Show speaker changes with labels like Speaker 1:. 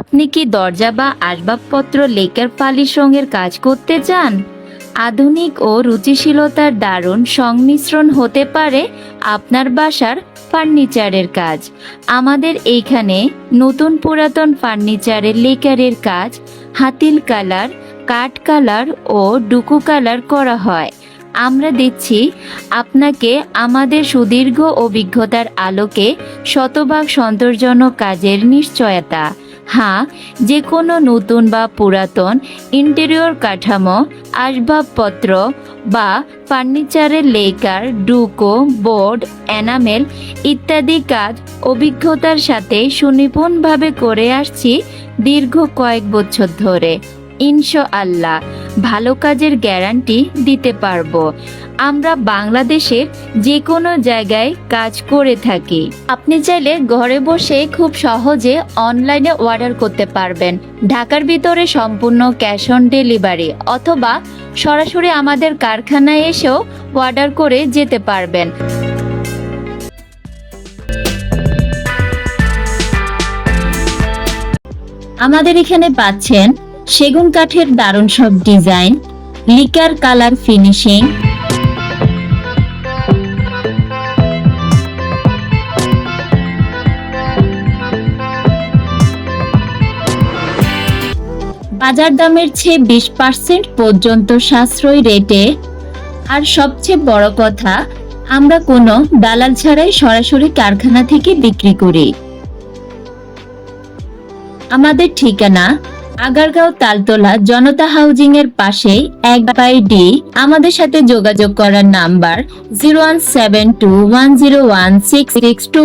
Speaker 1: আপনি কি দরজা বা আসবাবপত্র, লেকার পালিশ রঙের কাজ করতে চান? আধুনিক ও রুচিশীলতার দারুণ সংমিশ্রণ হতে পারে আপনার বাসার ফার্নিচারের কাজ। আমাদের এইখানে নতুন পুরাতন ফার্নিচারের, লেকারের কাজ হাতিল কালার, কাঠ কালার ও ডুকু কালার করা হয়। আমরা দিচ্ছি আপনাকে আমাদের সুদীর্ঘ অভিজ্ঞতার আলোকে শতভাগ সন্তোষজনক কাজের নিশ্চয়তা। হ্যাঁ যে কোনো নতুন বা পুরাতন ইন্টেরিয়র কাঠামো, আসবাবপত্র বা ফার্নিচারের লেকার, ডুকো, বোর্ড, এনামেল ইত্যাদি কাজ অভিজ্ঞতার সাথে সুনিপুণভাবে করে আসছি দীর্ঘ কয়েক বছর ধরে। ইনশাআল্লাহ। ভালো কাজের গ্যারান্টি দিতে পারব। আমরা বাংলাদেশের যে কোনো জায়গায় কাজ করে থাকি। আপনি চাইলে ঘরে বসে খুব সহজে অনলাইনে অর্ডার করতে পারবেন। ঢাকার ভিতরে সম্পূর্ণ ক্যাশ অন ডেলিভারি অথবা সরাসরি আমাদের কারখানায় এসেও অর্ডার করে যেতে পারবেন। আমাদের এখানে পাচ্ছেন সেগুন কাঠের দারুণ সব ডিজাইন, লিকার কালার ফিনিশিং। বাজার দামের চেয়ে বিশ পার্সেন্ট পর্যন্ত সাশ্রয়ী রেটে। আর সবচেয়ে বড় কথা, আমরা কোনো দালাল ছাড়াই সরাসরি কারখানা থেকে বিক্রি করি। আমাদের ঠিকানা আগারগাঁও তালতলা জনতা হাউজিং এর পাশে এক বাই ডি আমাদের সাথে যোগাযোগ করার number zero one seven two one zero one six six two